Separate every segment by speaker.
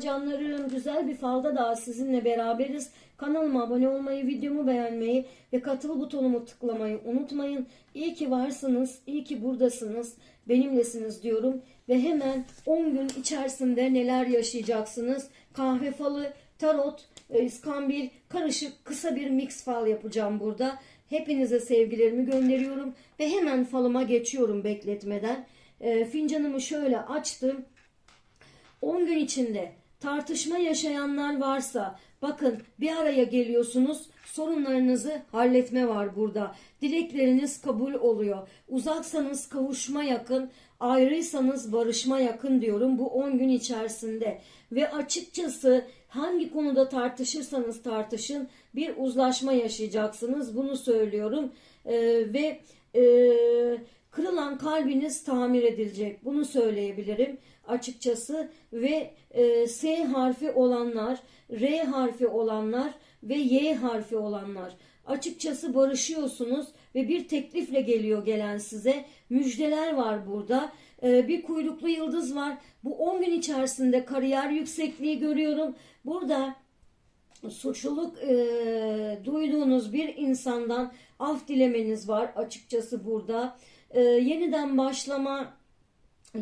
Speaker 1: Canlarım güzel bir falda daha sizinle beraberiz. Kanalıma abone olmayı, videomu beğenmeyi ve katıl butonumu tıklamayı unutmayın. İyi ki varsınız, iyi ki buradasınız, benimlesiniz diyorum. Ve hemen 10 gün içerisinde neler yaşayacaksınız? Kahve falı, tarot, e, iskambil, karışık kısa bir mix fal yapacağım burada. Hepinize sevgilerimi gönderiyorum ve hemen falıma geçiyorum bekletmeden. E, fincanımı şöyle açtım. 10 gün içinde tartışma yaşayanlar varsa bakın bir araya geliyorsunuz sorunlarınızı halletme var burada. Dilekleriniz kabul oluyor. Uzaksanız kavuşma yakın, ayrıysanız barışma yakın diyorum bu 10 gün içerisinde. Ve açıkçası hangi konuda tartışırsanız tartışın bir uzlaşma yaşayacaksınız. Bunu söylüyorum. Ee, ve e, kırılan kalbiniz tamir edilecek. Bunu söyleyebilirim açıkçası ve e, S harfi olanlar, R harfi olanlar ve Y harfi olanlar açıkçası barışıyorsunuz ve bir teklifle geliyor gelen size. Müjdeler var burada. E, bir kuyruklu yıldız var. Bu 10 gün içerisinde kariyer yüksekliği görüyorum. Burada suçluluk e, duyduğunuz bir insandan af dilemeniz var açıkçası burada. E, yeniden başlama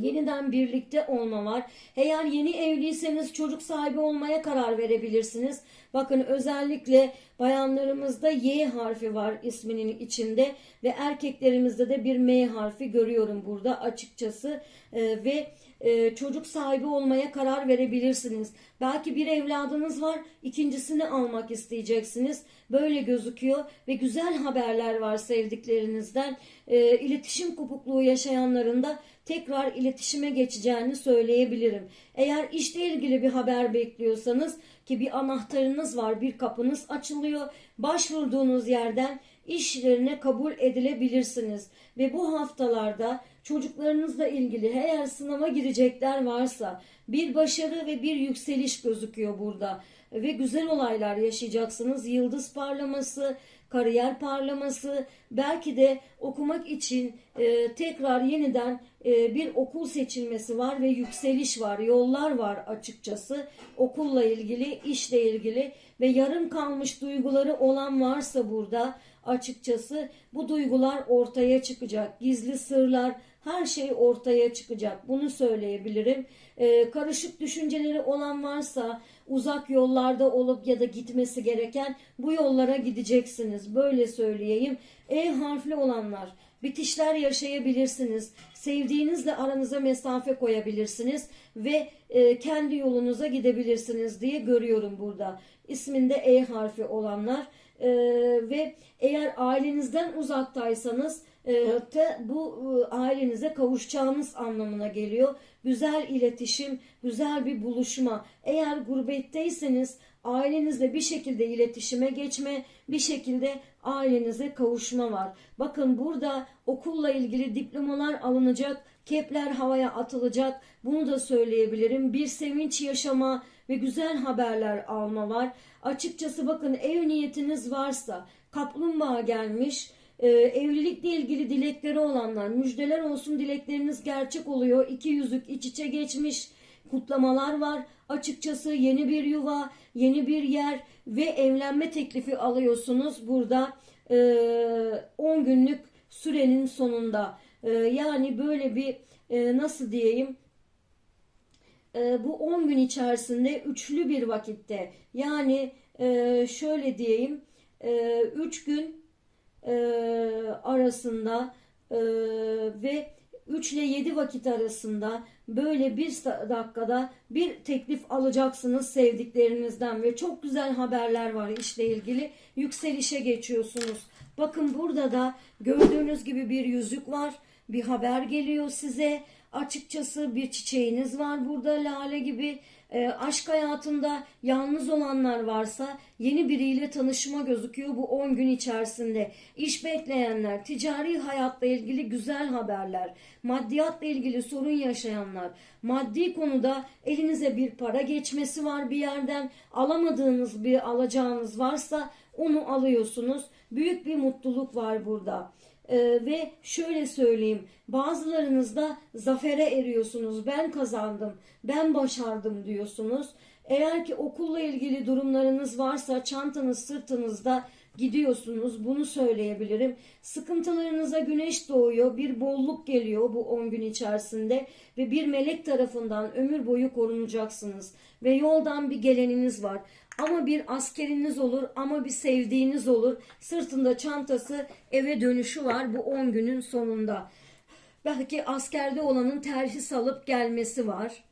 Speaker 1: Yeniden birlikte olma var. Eğer yeni evliyseniz çocuk sahibi olmaya karar verebilirsiniz. Bakın özellikle bayanlarımızda Y harfi var isminin içinde ve erkeklerimizde de bir M harfi görüyorum burada açıkçası. Ee, ve e, çocuk sahibi olmaya karar verebilirsiniz. Belki bir evladınız var, ikincisini almak isteyeceksiniz. Böyle gözüküyor ve güzel haberler var sevdiklerinizden. E, iletişim kopukluğu yaşayanların da tekrar iletişime geçeceğini söyleyebilirim. Eğer işle ilgili bir haber bekliyorsanız ki bir anahtarınız var, bir kapınız açılıyor. Başvurduğunuz yerden işlerine kabul edilebilirsiniz. Ve bu haftalarda çocuklarınızla ilgili eğer sınava girecekler varsa bir başarı ve bir yükseliş gözüküyor burada. Ve güzel olaylar yaşayacaksınız. Yıldız parlaması, kariyer parlaması, belki de okumak için e, tekrar yeniden e, bir okul seçilmesi var ve yükseliş var, yollar var açıkçası. Okulla ilgili, işle ilgili ve yarım kalmış duyguları olan varsa burada açıkçası bu duygular ortaya çıkacak. Gizli sırlar, her şey ortaya çıkacak. Bunu söyleyebilirim. Ee, karışık düşünceleri olan varsa uzak yollarda olup ya da gitmesi gereken bu yollara gideceksiniz. Böyle söyleyeyim. E harfli olanlar bitişler yaşayabilirsiniz. Sevdiğinizle aranıza mesafe koyabilirsiniz ve e, kendi yolunuza gidebilirsiniz diye görüyorum burada. İsminde E harfi olanlar e, ve eğer ailenizden uzaktaysanız te, bu e, ailenize kavuşacağınız anlamına geliyor. Güzel iletişim, güzel bir buluşma. Eğer gurbetteyseniz ailenizle bir şekilde iletişime geçme, bir şekilde ailenize kavuşma var. Bakın burada okulla ilgili diplomalar alınacak, kepler havaya atılacak. Bunu da söyleyebilirim. Bir sevinç yaşama ve güzel haberler alma var. Açıkçası bakın ev niyetiniz varsa kaplumbağa gelmiş. Ee, evlilikle ilgili dilekleri olanlar müjdeler olsun dilekleriniz gerçek oluyor. İki yüzük iç içe geçmiş kutlamalar var. Açıkçası yeni bir yuva, yeni bir yer ve evlenme teklifi alıyorsunuz burada e, 10 günlük sürenin sonunda. E, yani böyle bir e, nasıl diyeyim e, bu 10 gün içerisinde üçlü bir vakitte yani e, şöyle diyeyim 3 gün e, arasında e, ve 3 ile 7 vakit arasında böyle bir dakikada bir teklif alacaksınız sevdiklerinizden ve çok güzel haberler var işle ilgili. Yükselişe geçiyorsunuz. Bakın burada da gördüğünüz gibi bir yüzük var. Bir haber geliyor size. Açıkçası bir çiçeğiniz var burada lale gibi. E, aşk hayatında yalnız olanlar varsa yeni biriyle tanışma gözüküyor bu 10 gün içerisinde. İş bekleyenler, ticari hayatla ilgili güzel haberler, maddiyatla ilgili sorun yaşayanlar, maddi konuda elinize bir para geçmesi var bir yerden, alamadığınız bir alacağınız varsa onu alıyorsunuz. Büyük bir mutluluk var burada. Ee, ve şöyle söyleyeyim bazılarınızda zafere eriyorsunuz ben kazandım ben başardım diyorsunuz. Eğer ki okulla ilgili durumlarınız varsa çantanız sırtınızda gidiyorsunuz bunu söyleyebilirim sıkıntılarınıza güneş doğuyor bir bolluk geliyor bu 10 gün içerisinde ve bir melek tarafından ömür boyu korunacaksınız ve yoldan bir geleniniz var ama bir askeriniz olur ama bir sevdiğiniz olur. Sırtında çantası eve dönüşü var bu 10 günün sonunda. Belki askerde olanın terhis alıp gelmesi var.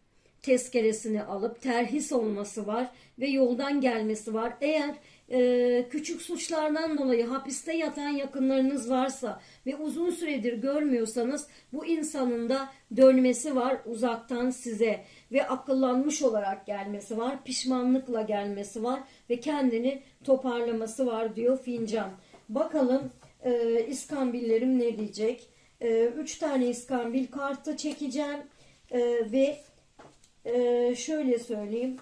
Speaker 1: Tezkeresini alıp terhis olması var ve yoldan gelmesi var. Eğer e, küçük suçlardan dolayı hapiste yatan yakınlarınız varsa ve uzun süredir görmüyorsanız bu insanın da dönmesi var uzaktan size ve akıllanmış olarak gelmesi var, pişmanlıkla gelmesi var ve kendini toparlaması var diyor fincan. Bakalım e, iskambillerim ne diyecek? E, üç tane iskambil kartı çekeceğim E, ve e, şöyle söyleyeyim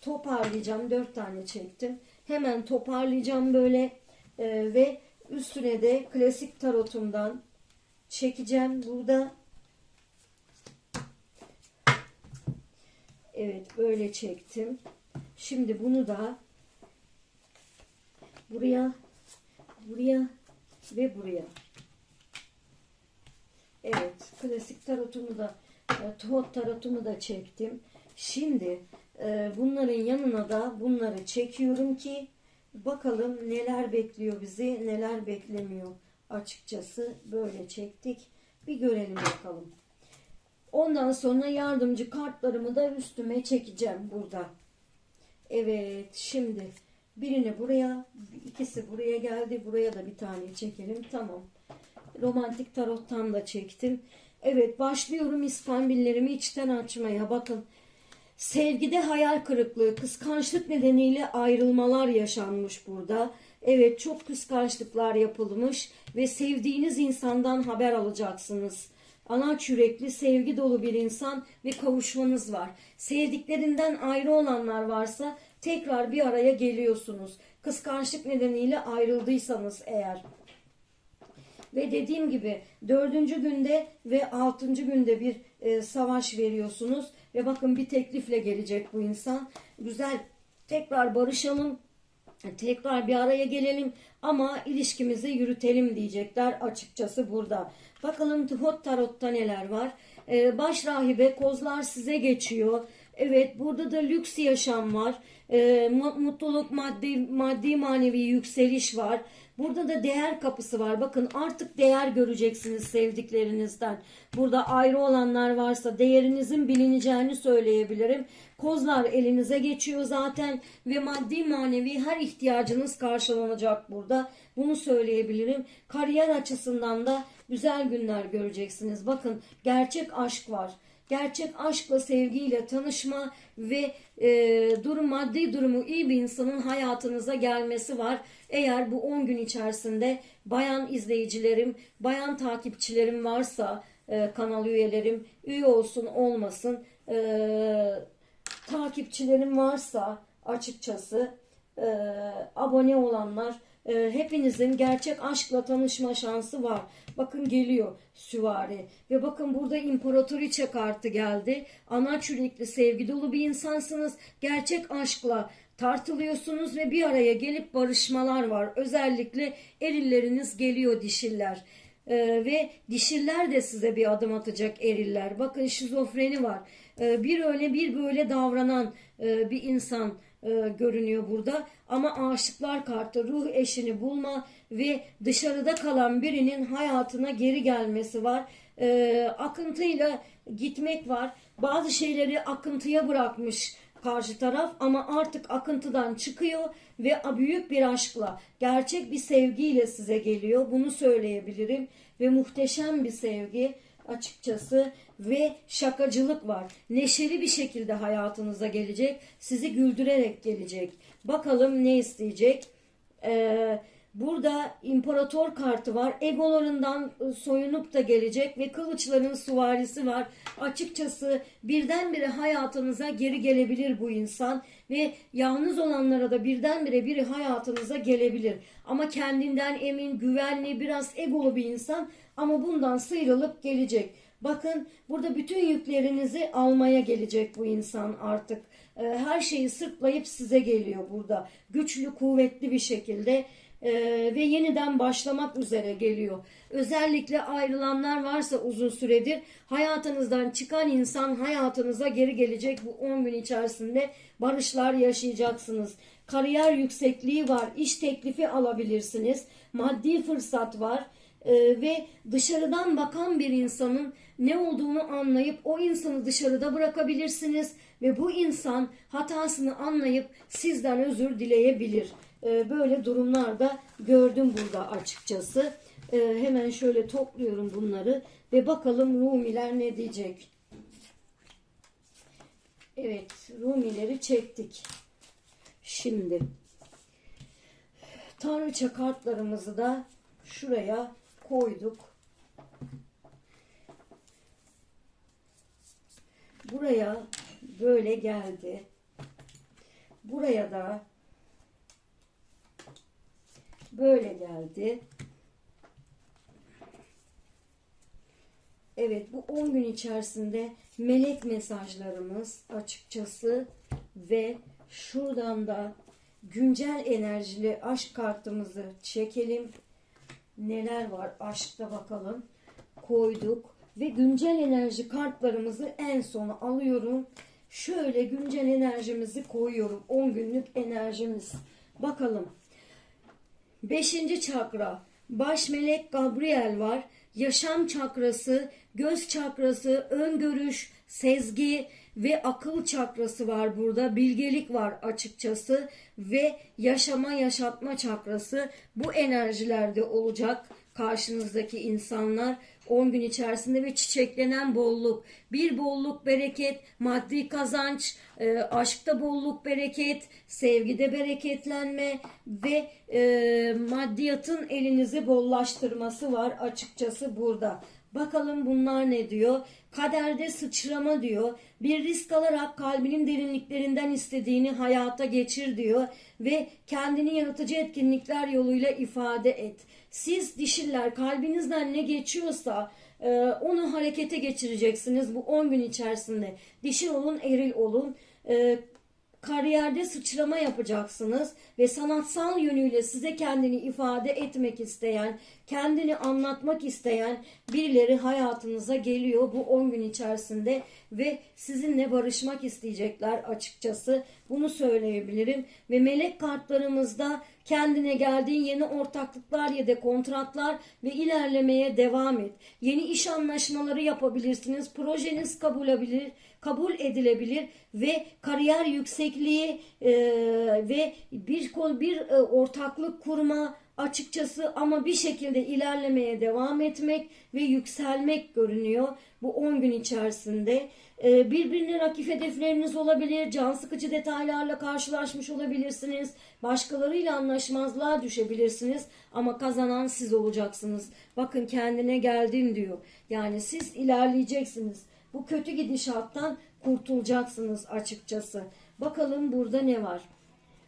Speaker 1: toparlayacağım. Dört tane çektim. Hemen toparlayacağım böyle e, ve üstüne de klasik tarotumdan çekeceğim burada. Evet böyle çektim. Şimdi bunu da buraya buraya ve buraya. Evet klasik tarotumu da e, tuhot tarotumu da çektim. Şimdi e, bunların yanına da bunları çekiyorum ki bakalım neler bekliyor bizi neler beklemiyor. Açıkçası böyle çektik. Bir görelim bakalım. Ondan sonra yardımcı kartlarımı da üstüme çekeceğim burada. Evet şimdi birini buraya ikisi buraya geldi. Buraya da bir tane çekelim. Tamam. Romantik tarottan da çektim. Evet başlıyorum iskambillerimi içten açmaya. Bakın sevgide hayal kırıklığı, kıskançlık nedeniyle ayrılmalar yaşanmış burada. Evet çok kıskançlıklar yapılmış ve sevdiğiniz insandan haber alacaksınız. Anaç yürekli, sevgi dolu bir insan ve kavuşmanız var. Sevdiklerinden ayrı olanlar varsa tekrar bir araya geliyorsunuz. Kıskançlık nedeniyle ayrıldıysanız eğer. Ve dediğim gibi dördüncü günde ve altıncı günde bir e, savaş veriyorsunuz. Ve bakın bir teklifle gelecek bu insan. Güzel tekrar barışalım. Tekrar bir araya gelelim ama ilişkimizi yürütelim diyecekler açıkçası burada. Bakalım Hot Tarot'ta neler var. Ee, baş rahibe kozlar size geçiyor. Evet burada da lüks yaşam var. Ee, mutluluk maddi maddi manevi yükseliş var. Burada da değer kapısı var. Bakın artık değer göreceksiniz sevdiklerinizden. Burada ayrı olanlar varsa değerinizin bilineceğini söyleyebilirim. Kozlar elinize geçiyor zaten ve maddi manevi her ihtiyacınız karşılanacak burada. Bunu söyleyebilirim. Kariyer açısından da güzel günler göreceksiniz. Bakın gerçek aşk var gerçek aşkla, sevgiyle tanışma ve e, durum maddi durumu iyi bir insanın hayatınıza gelmesi var. Eğer bu 10 gün içerisinde bayan izleyicilerim, bayan takipçilerim varsa e, kanal üyelerim, üye olsun olmasın, e, takipçilerim varsa açıkçası e, abone olanlar e, hepinizin gerçek aşkla tanışma şansı var. Bakın geliyor süvari. Ve bakın burada imparatoriçe kartı geldi. Ana yürekli sevgi dolu bir insansınız. Gerçek aşkla tartılıyorsunuz ve bir araya gelip barışmalar var. Özellikle erilleriniz geliyor dişiller. Ee, ve dişiller de size bir adım atacak eriller. Bakın şizofreni var. Ee, bir öyle bir böyle davranan e, bir insan e, görünüyor burada. Ama aşıklar kartı ruh eşini bulma ve dışarıda kalan birinin hayatına geri gelmesi var. E, akıntıyla gitmek var. Bazı şeyleri akıntıya bırakmış karşı taraf ama artık akıntıdan çıkıyor ve büyük bir aşkla, gerçek bir sevgiyle size geliyor. Bunu söyleyebilirim ve muhteşem bir sevgi açıkçası ve şakacılık var. Neşeli bir şekilde hayatınıza gelecek. Sizi güldürerek gelecek. Bakalım ne isteyecek? Ee, Burada imparator kartı var. Egolarından e, soyunup da gelecek ve kılıçların süvarisi var. Açıkçası birdenbire hayatınıza geri gelebilir bu insan ve yalnız olanlara da birdenbire biri hayatınıza gelebilir. Ama kendinden emin, güvenli, biraz egolu bir insan ama bundan sıyrılıp gelecek. Bakın burada bütün yüklerinizi almaya gelecek bu insan artık. Ee, Her şeyi sırtlayıp size geliyor burada. Güçlü, kuvvetli bir şekilde ee, ve yeniden başlamak üzere geliyor. Özellikle ayrılanlar varsa uzun süredir hayatınızdan çıkan insan hayatınıza geri gelecek bu 10 gün içerisinde barışlar yaşayacaksınız. Kariyer yüksekliği var, iş teklifi alabilirsiniz, maddi fırsat var. Ee, ve dışarıdan bakan bir insanın ne olduğunu anlayıp o insanı dışarıda bırakabilirsiniz ve bu insan hatasını anlayıp sizden özür dileyebilir. Ee, böyle durumlarda gördüm burada açıkçası. Ee, hemen şöyle topluyorum bunları ve bakalım Rumiler ne diyecek. Evet, Rumileri çektik. Şimdi Tanrıça kartlarımızı da şuraya koyduk. Buraya böyle geldi. Buraya da böyle geldi. Evet bu 10 gün içerisinde melek mesajlarımız açıkçası ve şuradan da güncel enerjili aşk kartımızı çekelim. Neler var aşkta bakalım. Koyduk ve güncel enerji kartlarımızı en sona alıyorum. Şöyle güncel enerjimizi koyuyorum. 10 günlük enerjimiz. Bakalım. Beşinci çakra. Baş melek Gabriel var. Yaşam çakrası, göz çakrası, öngörüş, sezgi ve akıl çakrası var burada. Bilgelik var açıkçası ve yaşama yaşatma çakrası. Bu enerjilerde olacak karşınızdaki insanlar 10 gün içerisinde ve çiçeklenen bolluk. Bir bolluk, bereket, maddi kazanç, e, aşkta bolluk, bereket, sevgide bereketlenme ve e, maddiyatın elinizi bollaştırması var açıkçası burada. Bakalım bunlar ne diyor? Kaderde sıçrama diyor. Bir risk alarak kalbinin derinliklerinden istediğini hayata geçir diyor ve kendini yaratıcı etkinlikler yoluyla ifade et. Siz dişiller kalbinizden ne geçiyorsa e, onu harekete geçireceksiniz bu 10 gün içerisinde. Dişil olun, eril olun. Kariyerde sıçrama yapacaksınız ve sanatsal yönüyle size kendini ifade etmek isteyen, kendini anlatmak isteyen birileri hayatınıza geliyor bu 10 gün içerisinde ve sizinle barışmak isteyecekler açıkçası. Bunu söyleyebilirim ve melek kartlarımızda kendine geldiğin yeni ortaklıklar ya da kontratlar ve ilerlemeye devam et. Yeni iş anlaşmaları yapabilirsiniz. Projeniz kabul edilir, kabul edilebilir ve kariyer yüksekliği e, ve bir kol bir e, ortaklık kurma açıkçası ama bir şekilde ilerlemeye devam etmek ve yükselmek görünüyor bu 10 gün içerisinde. Ee, birbirine rakip hedefleriniz olabilir, can sıkıcı detaylarla karşılaşmış olabilirsiniz, başkalarıyla anlaşmazlığa düşebilirsiniz ama kazanan siz olacaksınız. Bakın kendine geldin diyor. Yani siz ilerleyeceksiniz. Bu kötü gidişattan kurtulacaksınız açıkçası. Bakalım burada ne var?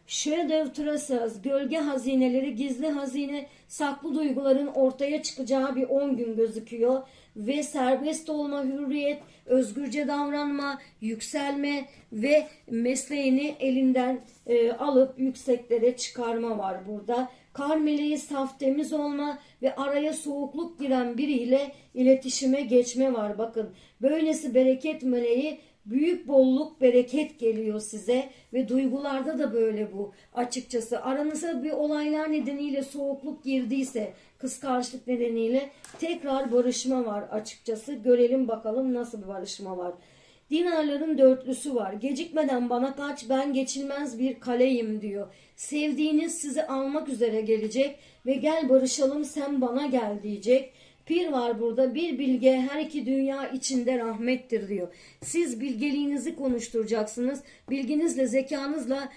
Speaker 1: Shadow Traces, gölge hazineleri, gizli hazine, saklı duyguların ortaya çıkacağı bir 10 gün gözüküyor. Ve serbest olma, hürriyet, özgürce davranma, yükselme ve mesleğini elinden e, alıp yükseklere çıkarma var burada. Kar meleği saf temiz olma ve araya soğukluk giren biriyle iletişime geçme var. Bakın böylesi bereket meleği büyük bolluk, bereket geliyor size ve duygularda da böyle bu. Açıkçası aranıza bir olaylar nedeniyle soğukluk girdiyse, kıskançlık nedeniyle tekrar barışma var açıkçası. Görelim bakalım nasıl bir barışma var. Dinarların dörtlüsü var. Gecikmeden bana kaç ben geçilmez bir kaleyim diyor. Sevdiğiniz sizi almak üzere gelecek ve gel barışalım sen bana gel diyecek. Pir var burada. Bir bilge her iki dünya içinde rahmettir diyor. Siz bilgeliğinizi konuşturacaksınız. Bilginizle, zekanızla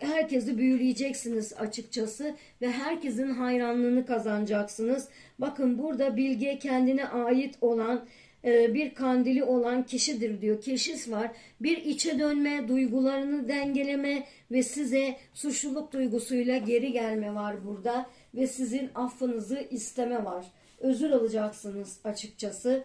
Speaker 1: herkesi büyüleyeceksiniz açıkçası ve herkesin hayranlığını kazanacaksınız. Bakın burada bilge kendine ait olan bir kandili olan kişidir diyor. Keşiş var. Bir içe dönme, duygularını dengeleme ve size suçluluk duygusuyla geri gelme var burada ve sizin affınızı isteme var. Özür alacaksınız açıkçası.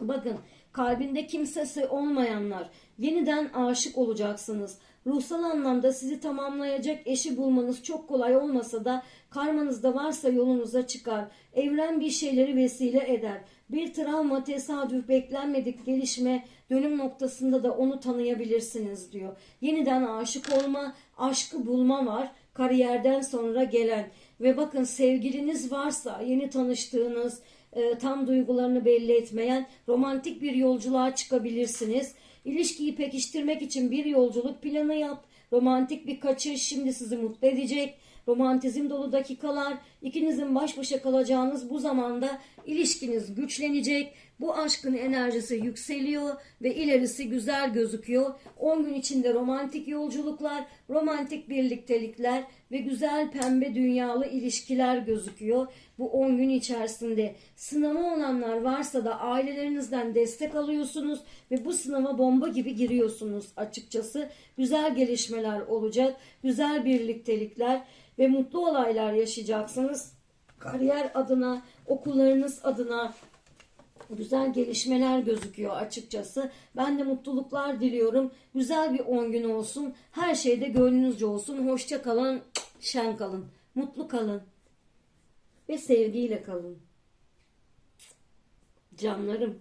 Speaker 1: Bakın kalbinde kimsesi olmayanlar yeniden aşık olacaksınız. Ruhsal anlamda sizi tamamlayacak eşi bulmanız çok kolay olmasa da karmanızda varsa yolunuza çıkar. Evren bir şeyleri vesile eder. Bir travma, tesadüf, beklenmedik gelişme, dönüm noktasında da onu tanıyabilirsiniz diyor. Yeniden aşık olma, aşkı bulma var. Kariyerden sonra gelen ve bakın sevgiliniz varsa yeni tanıştığınız, e, tam duygularını belli etmeyen romantik bir yolculuğa çıkabilirsiniz. İlişkiyi pekiştirmek için bir yolculuk planı yap. Romantik bir kaçış şimdi sizi mutlu edecek. Romantizm dolu dakikalar, ikinizin baş başa kalacağınız bu zamanda ilişkiniz güçlenecek. Bu aşkın enerjisi yükseliyor ve ilerisi güzel gözüküyor. 10 gün içinde romantik yolculuklar, romantik birliktelikler ve güzel pembe dünyalı ilişkiler gözüküyor. Bu 10 gün içerisinde sınava olanlar varsa da ailelerinizden destek alıyorsunuz ve bu sınava bomba gibi giriyorsunuz açıkçası. Güzel gelişmeler olacak, güzel birliktelikler ve mutlu olaylar yaşayacaksınız. Kariyer adına, okullarınız adına güzel gelişmeler gözüküyor açıkçası. Ben de mutluluklar diliyorum. Güzel bir 10 gün olsun. Her şeyde gönlünüzce olsun. Hoşça kalın, şen kalın, mutlu kalın ve sevgiyle kalın. Canlarım.